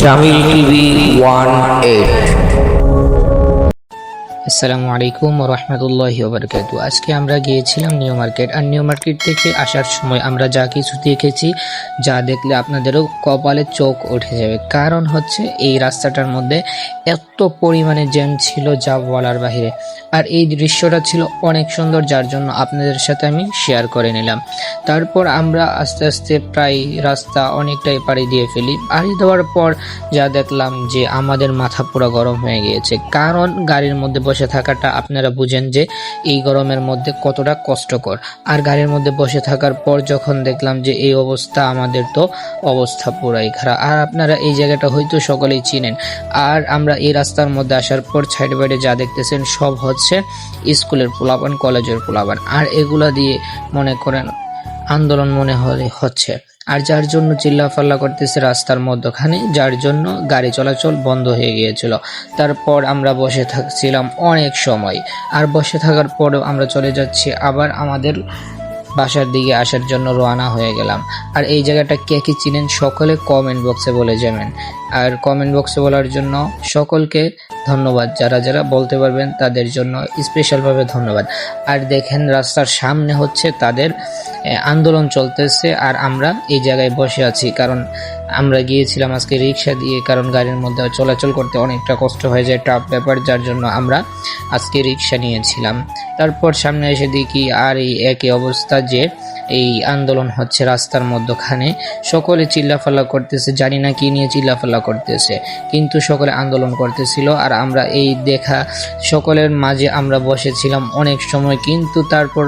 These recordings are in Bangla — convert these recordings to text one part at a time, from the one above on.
জামিল টিভি ওয়ান এইট আসসালামু আলাইকুম রহমতুল্লাহি ওবরকাতু আজকে আমরা গিয়েছিলাম নিউ মার্কেট। আর নিউ মার্কেট থেকে আসার সময় আমরা যা কিছু দেখেছি, যা দেখলে আপনাদেরও কপালে চোখ উঠে যাবে। কারণ হচ্ছে এই রাস্তাটার মধ্যে এত পরিমাণে জ্যাম ছিল যা বলার বাহিরে। আর এই দৃশ্যটা ছিল অনেক সুন্দর, যার জন্য আপনাদের সাথে আমি শেয়ার করে নিলাম। তারপর আমরা আস্তে আস্তে প্রায় রাস্তা অনেকটাই পাড়ি দিয়ে ফেলি। পাড়ি দেওয়ার পর যা দেখলাম যে আমাদের মাথা পুরো গরম হয়ে গিয়েছে। কারণ গাড়ির মধ্যে বসে থাকাটা আপনারা বুঝেন যে এই গরমের মধ্যে কতটা কষ্টকর। আর গাড়ির মধ্যে বসে থাকার পর যখন দেখলাম যে এই অবস্থা, আমাদের তো অবস্থা পুরাই খারাপ। আর আপনারা এই জায়গাটা হয়তো সকলেই চিনেন। আর আমরা এই রাস্তার মধ্যে আসার পর সাইড বাইডে যা দেখতেছেন সব হচ্ছে স্কুলের পোলাপান, কলেজের পোলাপান। আর এগুলা দিয়ে মনে করেন আন্দোলন মনে হলে হচ্ছে। আর যার জন্য চিল্লাফাল্লা করতেছে রাস্তার মধ্যখানে, যার জন্য গাড়ি চলাচল বন্ধ হয়ে গিয়েছিল। তারপর আমরা বসে থাকছিলাম অনেক সময়। আর বসে থাকার পরেও আমরা চলে যাচ্ছি আবার আমাদের বাসার দিকে আসার জন্য রওনা হয়ে গেলাম। আর এই জায়গাটা কে কি চিনেন সকলে কমেন্ট বক্সে বলে যাবেন আর কমেন্ট বক্সে বলার জন্য সকলকে ধন্যবাদ। যারা যারা বলতে পারবেন তাদের জন্য স্পেশালভাবে ধন্যবাদ। আর দেখেন রাস্তার সামনে হচ্ছে তাদের আন্দোলন চলতেছে। আর আমরা এই জায়গায় বসে আছি। কারণ আমরা গিয়েছিলাম আজকে রিক্সা দিয়ে, কারণ গাড়ির মধ্যে চলাচল করতে অনেকটা কষ্ট হয়ে যায় টাফ ব্যাপার, যার জন্য আমরা আজকে রিক্সা নিয়েছিলাম। তারপর সামনে এসে দেখি আর এই একই অবস্থা যে এই আন্দোলন হচ্ছে রাস্তার মধ্যখানে। সকলে চিল্লাফাল্লা করতেছে, জানি না কি নিয়ে চিল্লাফাল্লা করতেছে। কিন্তু সকলে আন্দোলন করতেছিল আর আমরা এই দেখা, সকলের মাঝে আমরা বসেছিলাম অনেক সময়। কিন্তু তারপর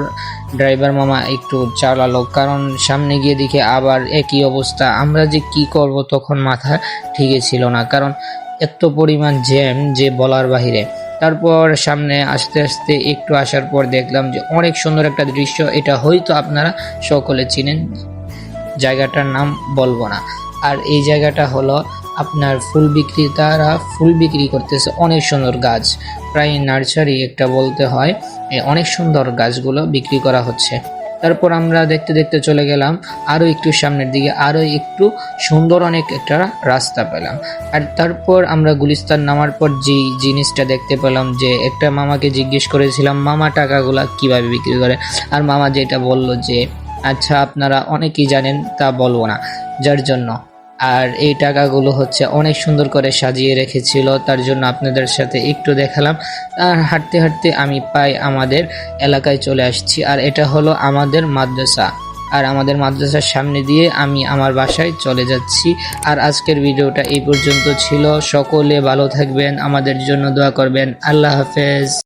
ড্রাইভার মামা একটু চালালো, কারণ সামনে গিয়ে দেখে আবার একই অবস্থা। আমরা যে কি করব তখন মাথা ঠিকই ছিল না, কারণ এত পরিমাণ জ্যাম যে বলার বাহিরে। তারপর সামনে আস্তে আস্তে একটু আসার পর দেখলাম যে অনেক সুন্দর একটা দৃশ্য। এটা হয়তো আপনারা সকলে চিনেন। জায়গাটার নাম বলব না। আর এই জায়গাটা হলো আপনার ফুল বিক্রেতারা ফুল বিক্রি করতেছে অনেক সুন্দর গাছ। প্রায় নার্সারি একটা বলতে হয় অনেক সুন্দর গাছগুলো বিক্রি করা হচ্ছে। তারপর আমরা দেখতে দেখতে চলে গেলাম আরও একটু সামনের দিকে আরও একটু সুন্দর অনেক একটা রাস্তা পেলাম। আর তারপর আমরা গুলিস্তান নামার পর যে জিনিসটা দেখতে পেলাম যে একটা মামাকে জিজ্ঞেস করেছিলাম, মামা টাকাগুলা কীভাবে বিক্রি করে? আর মামা যেটা বলল যে আচ্ছা আপনারা অনেকেই জানেন তা বলব না, যার জন্য। আর এই টাকাগুলো হচ্ছে অনেক সুন্দর করে সাজিয়ে রেখেছিল, তার জন্য আপনাদের সাথে একটু দেখালাম। আর হাঁটতে হাঁটতে আমি পাই আমাদের এলাকায় চলে আসছি, আর এটা হলো আমাদের মাদ্রাসা। আর আমাদের মাদ্রাসার সামনে দিয়ে আমি আমার বাসায় চলে যাচ্ছি। আর আজকের ভিডিওটা এই পর্যন্ত ছিল। সকলে ভালো থাকবেন, আমাদের জন্য দোয়া করবেন। আল্লাহ হাফেজ।